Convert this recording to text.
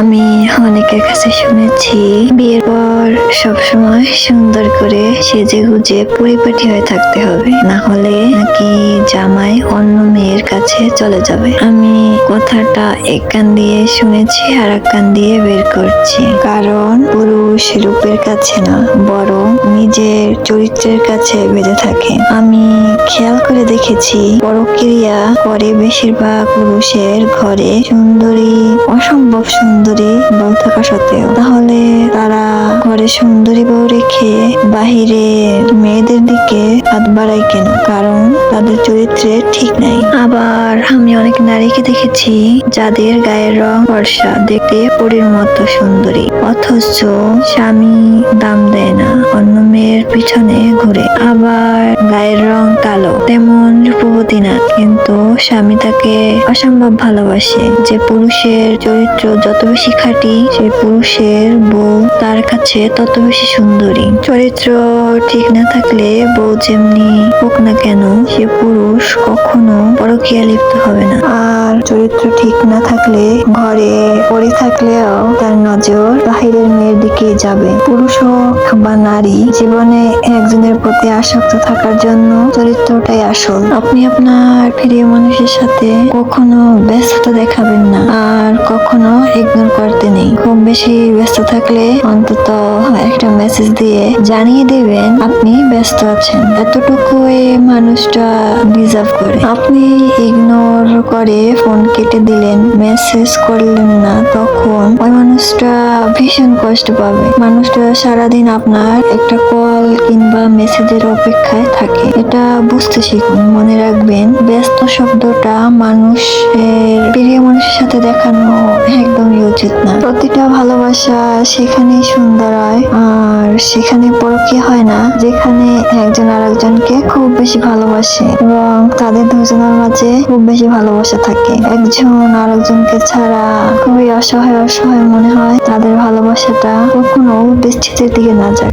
আমি অনেকের কাছে শুনেছি, বিয়ের পর সবসময় সুন্দর করে সেজে গুজে পরিপাটি হয়ে থাকতে হবে। না হলে নাকি জামাই অন্য মেয়ের কাছে চলে যাবে। আমি কথাটা এক কান দিয়ে শুনেছি আর এক কান দিয়ে বের করছি। কারণ পুরুষ রূপের কাছে না, বরং নিজের চরিত্রের কাছে বেঁধে থাকে। আমি খেয়াল করে দেখেছি, পরক্রিয়া করে বেশিরভাগ পুরুষের ঘরে সুন্দরী, অসম্ভব সুন্দরী বউ থাকা সত্ত্বেও। তাহলে তারা ঘরে সুন্দরী বউ রেখে বাহিরে মেয়েদের দিকে হাত বাড়ায় কেন? কারণ তাদের চরিত্রে ঠিক নাই। আবার আমি অনেক নারীকে দেখেছি, যাদের গায়ের রং ফর্সা, দেখতে পরীর মতো সুন্দরী। অথচ স্বামী দাম দেয় না। অন্য মেয়ের পিছনে ঘুরে আবার গায়ের রং কালো, তেমন রূপবতী না। কিন্তু স্বামী তাকে অসম্ভব ভালোবাসে। যে পুরুষের চরিত্র যত বেশি খাঁটি, সেই পুরুষের বউ তার কাছে তত বেশি সুন্দরী। চরিত্র ঠিক না থাকলে বউ যেমনি হোক না কেন, সে পুরুষ কখনো পরকীয়া লিপ্ত হবে না। আর চরিত্র ঠিক না থাকলে, ঘরে পড়ে থাকলেও তার নজর বাহিরের মেয়ের দিকে যাবে। পুরুষ হোক বা নারী, জীবনে একজনের প্রতি আসক্ত থাকার জন্য চরিত্রটাই আসল। আপনি আপনার প্রিয় মানুষের সাথে কখনো ব্যস্ততা দেখাবেন না, আর কখনো ইগনোর করতে নেই। খুব বেশি ব্যস্ত থাকলে অন্তত একটা মেসেজ দিয়ে জানিয়ে দেবেন আপনি ব্যস্ত আছেন। এতটুকু মানুষটা ডিজার্ভ করে। আপনি ইগনোর করে ফোন কেটে দিলেন মেসেজ করলেন না, তখন ওই মানুষটা ভীষণ কষ্ট পাবে। মানুষটা সারাদিন আপনার একটা কল কিংবা মেসেজের অপেক্ষায় থাকে। এটা বুঝতে শিখুন, মনে রাখবেন, ব্যস্ত শব্দটা মানুষের, প্রিয় মানুষের সাথে দেখানো একদমই উচিত না। প্রতিটা ভালোবাসা সেখানেই সুন্দর হয়, আর সেখানে পরকীয়া হয় না, যেখানে একজন আরেকজনকে খুব বেশি ভালোবাসে এবং তাদের দুজনের মাঝে খুব বেশি ভালোবাসা থাকে। একজন আরেকজনকে ছাড়া খুবই অসহায় অসহায় মনে হয়, তাদের ভালোবাসাটা কখনো বিস্তৃতির দিকে না যায়।